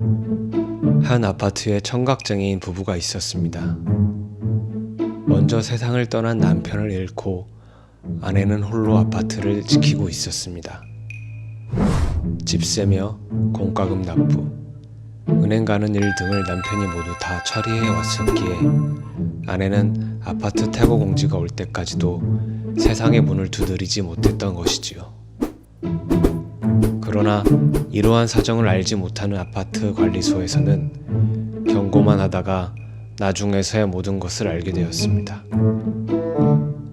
한 아파트에 청각장애인 부부가 있었습니다. 먼저 세상을 떠난 남편을 잃고 아내는 홀로 아파트를 지키고 있었습니다. 집세며 공과금 납부, 은행 가는 일 등을 남편이 모두 다 처리해 왔었기에 아내는 아파트 퇴거 공지가 올 때까지도 세상의 문을 두드리지 못했던 것이지요. 그러나 이러한 사정을 알지 못하는 아파트 관리소에서는 경고만 하다가 나중에서야 모든 것을 알게 되었습니다.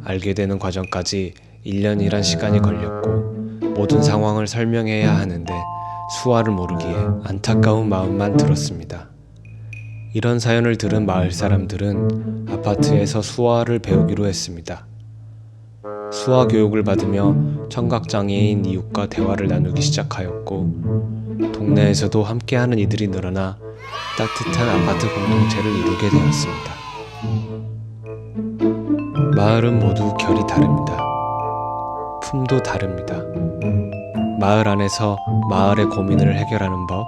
알게 되는 과정까지 1년이란 시간이 걸렸고 모든 상황을 설명해야 하는데 수화를 모르기에 안타까운 마음만 들었습니다. 이런 사연을 들은 마을 사람들은 아파트에서 수화를 배우기로 했습니다. 수화 교육을 받으며 청각장애인 이웃과 대화를 나누기 시작하였고 동네에서도 함께하는 이들이 늘어나 따뜻한 아파트 공동체를 이루게 되었습니다. 마을은 모두 결이 다릅니다. 품도 다릅니다. 마을 안에서 마을의 고민을 해결하는 법,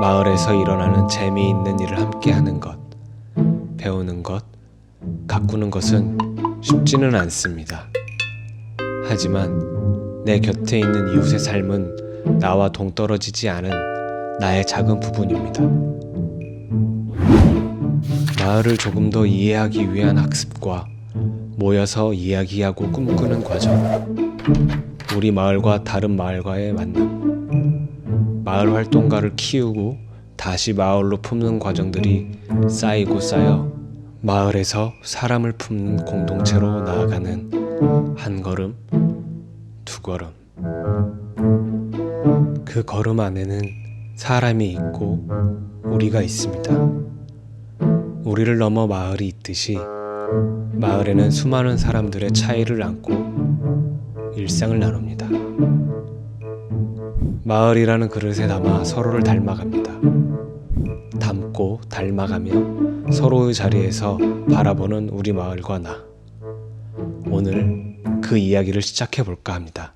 마을에서 일어나는 재미있는 일을 함께하는 것, 배우는 것, 가꾸는 것은 쉽지는 않습니다. 하지만 내 곁에 있는 이웃의 삶은 나와 동떨어지지 않은 나의 작은 부분입니다. 마을을 조금 더 이해하기 위한 학습과 모여서 이야기하고 꿈꾸는 과정. 우리 마을과 다른 마을과의 만남. 마을 활동가를 키우고 다시 마을로 품는 과정들이 쌓이고 쌓여 마을에서 사람을 품는 공동체로 나아가는 한 걸음, 두 걸음. 그 걸음 안에는 사람이 있고 우리가 있습니다. 우리를 넘어 마을이 있듯이 마을에는 수많은 사람들의 차이를 안고 일상을 나눕니다. 마을이라는 그릇에 담아 서로를 닮아갑니다. 닮고 닮아가며 서로의 자리에서 바라보는 우리 마을과 나. 오늘 그 이야기를 시작해 볼까 합니다.